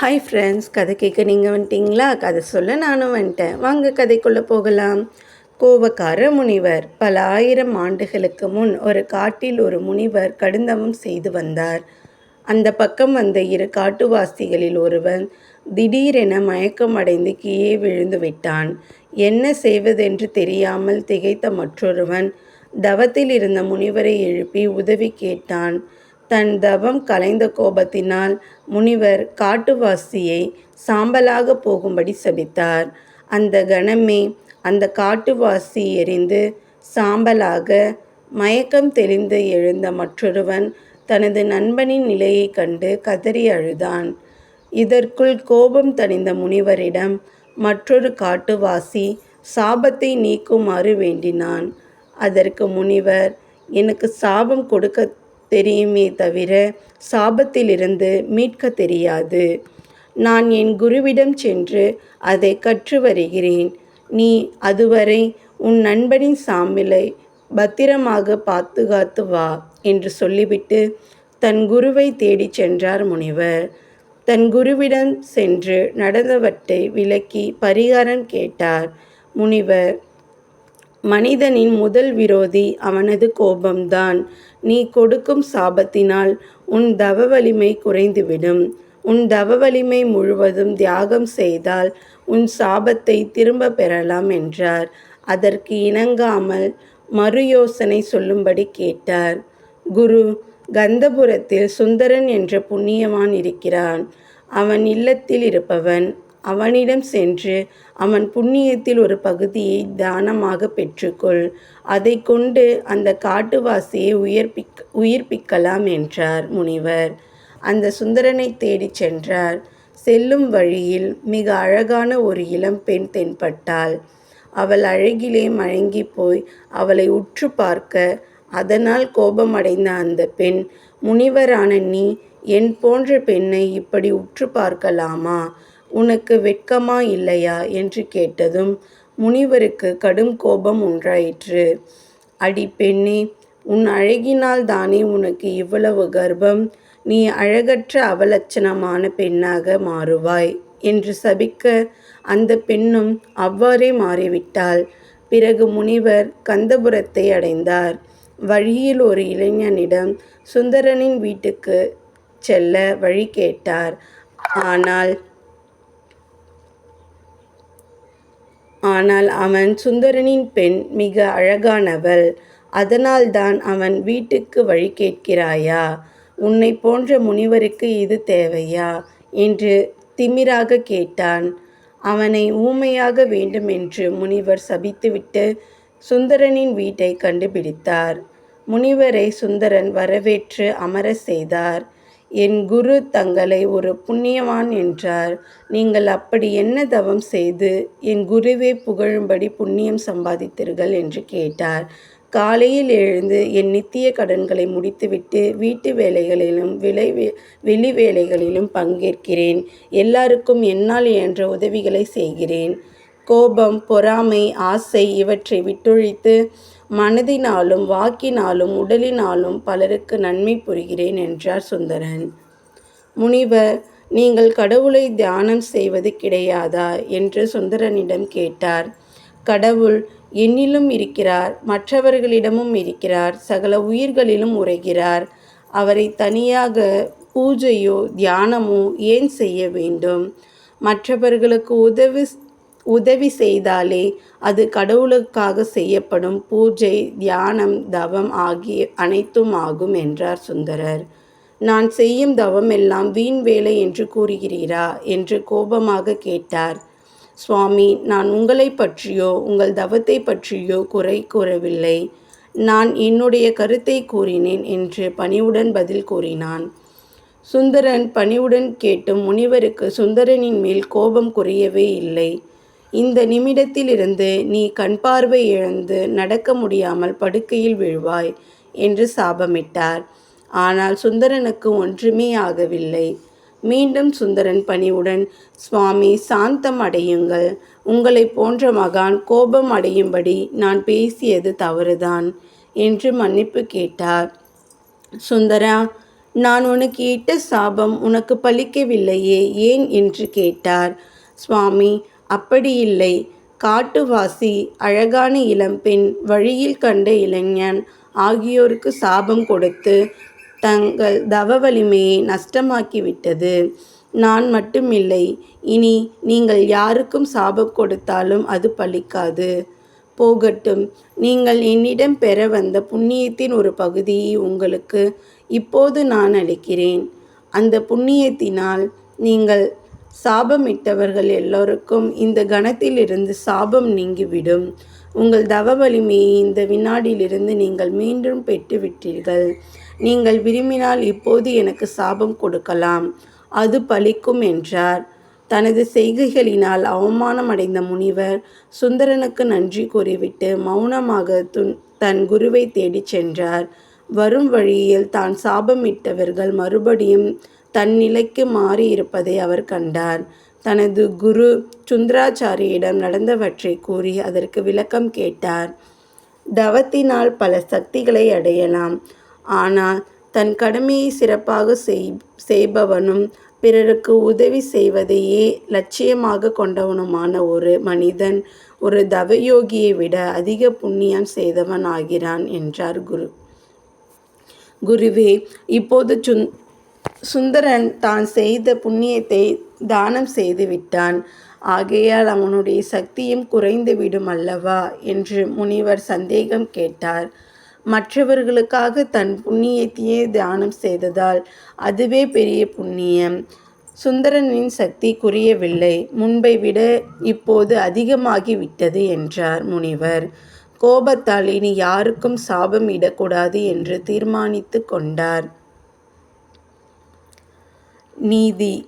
Hi friends கதை கேட்க நீங்கள் வந்துட்டீங்களா? கதை சொல்ல நானும் வந்துட்டேன். வாங்க கதைக்குள்ளே போகலாம். கோபக்கார முனிவர் பல ஆயிரம் ஆண்டுகளுக்கு முன் ஒரு காட்டில் ஒரு முனிவர் கடுந்தவம் செய்து வந்தார். அந்த பக்கம் வந்த இரு காட்டுவாசிகளில் ஒருவன் திடீரென மயக்கமடைந்து கீழே விழுந்து விட்டான். என்ன செய்வதென்று தெரியாமல் திகைத்த மற்றொருவன் தவத்தில் இருந்த முனிவரை எழுப்பி உதவி கேட்டான். தன் தவம் கலைந்த கோபத்தினால் முனிவர் காட்டுவாசியை சாம்பலாக போகும்படி சபித்தார். அந்த கணமே அந்த காட்டுவாசி எரிந்து சாம்பலாக மயக்கம் தெளிந்து எழுந்த மற்றொருவன் தனது நண்பனின் நிலையை கண்டு கதறி அழுதான். இதற்குள் கோபம் தணிந்த முனிவரிடம் மற்றொரு காட்டுவாசி சாபத்தை நீக்குமாறு வேண்டினான். அதற்கு முனிவர் எனக்கு சாபம் கொடுக்க தெரியுமே தவிர சாபத்திலிருந்து மீட்க தெரியாது. நான் என் குருவிடம் சென்று அதை கற்று வருகிறேன். நீ அதுவரை உன் நண்பனின் சாமிலை பத்திரமாக பாதுகாத்து வா என்று சொல்லிவிட்டு தன் குருவை தேடிச் சென்றார் முனிவர். தன் குருவிடம் சென்று நடந்தவற்றை விளக்கி பரிகாரம் கேட்டார். முனிவர் மனிதனின் முதல் விரோதி அவனது கோபம்தான். நீ கொடுக்கும் சாபத்தினால் உன் தவ வலிமை குறைந்துவிடும். உன் தவ வலிமை முழுவதும் தியாகம் செய்தால் உன் சாபத்தை திரும்ப பெறலாம் என்றார். அதற்கு இணங்காமல் மறு யோசனை சொல்லும்படி கேட்டார். குரு கந்தபுரத்தில் சுந்தரன் என்ற புண்ணியவான் இருக்கிறான். அவன் இல்லத்தில் இருப்பவன் அவனிடம் சென்று அவன் புண்ணியத்தில் ஒரு பகுதியை தானமாக பெற்றுக்கொள். அதை கொண்டு அந்த காட்டுவாசியை உயிர்ப்பிக் உயிர்ப்பிக்கலாம் என்றார் முனிவர். அந்த சுந்தரனை தேடிச் சென்றார். செல்லும் வழியில் மிக அழகான ஒரு இளம் பெண் தென்பட்டாள். அவள் அழகிலே மயங்கி போய் அவளை உற்று பார்க்க அதனால் கோபமடைந்த அந்த பெண் முனிவரான நீ என் போன்ற பெண்ணை இப்படி உற்று பார்க்கலாமா? உனக்கு வெட்கமா இல்லையா? என்று கேட்டதும் முனிவருக்கு கடும் கோபம் உண்டாயிற்று அடி பெண்ணே உன் அழகினால் தானே உனக்கு இவ்வளவு கர்ப்பம்? நீ அழகற்ற அவலட்சணமான பெண்ணாக மாறுவாய் என்று சபிக்க அந்த பெண்ணும் அவ்வாறே மாறிவிட்டாள். பிறகு முனிவர் கந்தபுரத்தை அடைந்தார். வழியில் ஒரு இளைஞனிடம் சுந்தரனின் வீட்டுக்கு செல்ல வழி கேட்டார். ஆனால் ஆனால் அவன் சுந்தரனின் பெண் மிக அழகானவள். அதனால்தான் அவன் வீட்டுக்கு வழி கேட்கிறாயா? உன்னை போன்ற முனிவருக்கு இது தேவையா? என்று திமிராக கேட்டான். அவனை ஊமையாக வேண்டுமென்று முனிவர் சபித்துவிட்டு சுந்தரனின் வீட்டை கண்டுபிடித்தார். முனிவரை சுந்தரன் வரவேற்று அமர செய்தார். என் குரு தங்களை ஒரு புண்ணியவான் என்றார். நீங்கள் அப்படி என்ன தவம் செய்து என் குருவே புகழும்படி புண்ணியம் சம்பாதித்தீர்கள் என்று கேட்டார். காலையில் எழுந்து என் நித்திய கடன்களை முடித்துவிட்டு வீட்டு வேலைகளிலும் விளை வெளி வேலைகளிலும் பங்கேற்கிறேன். எல்லாருக்கும் என்னால் என்ற உதவிகளை செய்கிறேன். கோபம் பொறாமை ஆசை இவற்றை விட்டொழித்து மனதினாலும் வாக்கினாலும் உடலினாலும் பலருக்கு நன்மை புரிகிறேன் என்றார் சுந்தரன். முனிவர் நீங்கள் கடவுளை தியானம் செய்வது கிடையாதா? என்று சுந்தரனிடம் கேட்டார். கடவுள் என்னிலும் இருக்கிறார் மற்றவர்களிடமும் இருக்கிறார் சகல உயிர்களிலும் உரைகிறார் அவரை தனியாக பூஜையோ தியானமோ ஏன் செய்ய வேண்டும்? மற்றவர்களுக்கு உதவி உதவி செய்தாலே அது கடவுளுக்காக செய்யப்படும் பூஜை தியானம் தவம் ஆகிய அனைத்தும் ஆகும் என்றார் சுந்தரர். நான் செய்யும் தவம் எல்லாம் வீண் வேலை என்று கூறுகிறீரா? என்று கோபமாக கேட்டார். சுவாமி நான் உங்களை பற்றியோ உங்கள் தவத்தை பற்றியோ குறை கூறவில்லை. நான் என்னுடைய கருத்தை கூறினேன் என்று பணிவுடன் பதில் கூறினான். சுந்தரன் பணிவுடன் கேட்டும் முனிவருக்கு சுந்தரனின் மேல் கோபம் குறையவே இல்லை. இந்த நிமிடத்திலிருந்து நீ கண் பார்வை இழந்து நடக்க முடியாமல் படுக்கையில் விழுவாய் என்று சாபமிட்டார். ஆனால் சுந்தரனுக்கு ஒன்றுமே ஆகவில்லை. மீண்டும் சுந்தரன் பணிவுடன் சுவாமி சாந்தம் அடையுங்கள். உங்களை போன்ற மகான் கோபம் அடையும்படி நான் பேசியது தவறுதான் என்று மன்னிப்பு கேட்டார். சுந்தரா நான் உனக்கு இட்ட சாபம் உனக்கு பலிக்கவில்லையே ஏன்? என்று கேட்டார். சுவாமி அப்படியில்லை. காட்டுவாசி அழகான இளம்பெண் வழியில் கண்ட இளைஞன் ஆகியோருக்கு சாபம் கொடுத்து தங்கள் தவ வலிமையை நஷ்டமாக்கிவிட்டது. நான் மட்டுமில்லை. இனி நீங்கள் யாருக்கும் சாபம் கொடுத்தாலும் அது பலிக்காது. போகட்டும். நீங்கள் என்னிடம் பெற வந்த புண்ணியத்தின் ஒரு பகுதியை உங்களுக்கு இப்போது நான் அளிக்கிறேன். அந்த புண்ணியத்தினால் நீங்கள் சாபமிட்டவர்கள் எல்லோருக்கும் இந்த கணத்திலிருந்து சாபம் நீங்கிவிடும். உங்கள் தவ வலிமையை இந்த வினாடியிலிருந்து நீங்கள் மீண்டும் பெற்றுவிட்டீர்கள். நீங்கள் விரும்பினால் இப்போது எனக்கு சாபம் கொடுக்கலாம். அது பலிக்கும் என்றார். தனது செய்கைகளினால் அவமானம் அடைந்த முனிவர் சுந்தரனுக்கு நன்றி கூறிவிட்டு மௌனமாக துன் தன் குருவை தேடிச் சென்றார். வரும் வழியில் தான் சாபமிட்டவர்கள் மறுபடியும் தன் நிலைக்கு மாறியிருப்பதை அவர் கண்டார். தனது குரு சுந்தராச்சாரியிடம் நடந்தவற்றை கூறி அதற்கு விளக்கம் கேட்டார். தவத்தினால் பல சக்திகளை அடையலாம். ஆனால் தன் கடமையை சிறப்பாக செய் செய்பவனும் பிறருக்கு உதவி செய்வதையே லட்சியமாக கொண்டவனுமான ஒரு மனிதன் ஒரு தவயோகியை விட அதிக புண்ணியம் செய்தவன் ஆகிறான் என்றார் குரு. குருவே இப்போது சுந் சுந்தரன் தான் செய்த புண்ணியத்தை தானம் செய்து விட்டான். ஆகையால் அவனுடைய சக்தியும் குறைந்துவிடும் அல்லவா? என்று முனிவர் சந்தேகம் கேட்டார். மற்றவர்களுக்காக தன் புண்ணியத்தையே தியானம் செய்ததால் அதுவே பெரிய புண்ணியம். சுந்தரனின் சக்தி குறையவில்லை. முன்பை விட இப்போது அதிகமாகிவிட்டது என்றார் முனிவர். கோபத்தால் இனி யாருக்கும் சாபம் இடக்கூடாது என்று தீர்மானித்து கொண்டார். நீதி